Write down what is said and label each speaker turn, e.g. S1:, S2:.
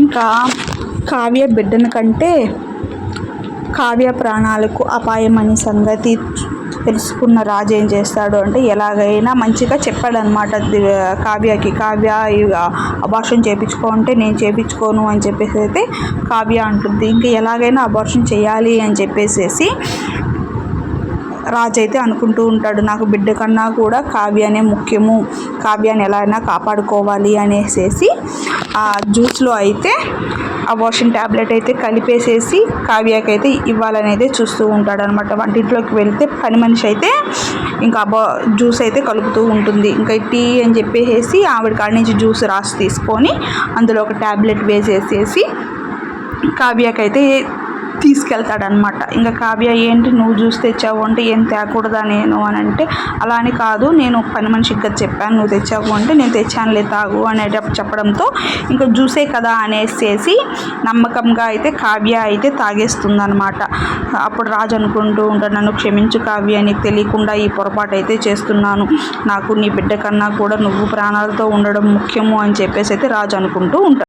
S1: ఇంకా కావ్య బిడ్డను కంటే కావ్య ప్రాణాలకు అపాయం అనే సంగతి తెలుసుకున్న రాజు ఏం చేస్తాడు అంటే ఎలాగైనా మంచిగా చెప్పాడనమాట కావ్యకి. కావ్య అబార్షన్ చేయించుకోంటే నేను చేయించుకోను అని చెప్పేసి అయితే కావ్య అంటుంది. ఇంకా ఎలాగైనా అబార్షన్ చేయాలి అని చెప్పేసేసి రాజు అయితే అనుకుంటూ ఉంటాడు నాకు బిడ్డ కన్నా కూడా కావ్యనే ముఖ్యము. కావ్యాన్ని ఎలా అయినా కాపాడుకోవాలి అనేసేసి ఆ జ్యూస్లో అయితే ఆ వాషింగ్ ట్యాబ్లెట్ అయితే కలిపేసేసి కావ్యకి అయితే ఇవ్వాలని అయితే చూస్తూ ఉంటాడు అనమాట వంటింట్లోకి వెళ్తే పని మనిషి అయితే ఇంకా బా జ్యూస్ అయితే కలుపుతూ ఉంటుంది. ఇంకా టీ అని చెప్పేసి ఆవిడ కాడి నుంచి జ్యూస్ రాసి తీసుకొని అందులో ఒక ట్యాబ్లెట్ వేసేసేసి కావ్యకైతే తీసుకెళ్తాడనమాట ఇంకా కావ్య ఏంటి నువ్వు జ్యూస్ తెచ్చావు అంటే ఏం తేకూడదా నేను? అని అంటే అలా అని కాదు నేను పని మనిషికి కదా చెప్పాను నువ్వు తెచ్చావు అంటే నేను తెచ్చానులే తాగు అనేటప్పుడు చెప్పడంతో ఇంకా జ్యూసే కదా అనేసేసి నమ్మకంగా అయితే కావ్య అయితే తాగేస్తుందనమాట అప్పుడు రాజు అనుకుంటూ ఉంటాడు నన్ను క్షమించు కావ్య నీకు తెలియకుండా ఈ పొరపాటు అయితే చేస్తున్నాను. నాకు నీ బిడ్డ కన్నా కూడా నువ్వు ప్రాణాలతో ఉండడం ముఖ్యము అని చెప్పేసి అయితే రాజు అనుకుంటూ ఉంటాడు.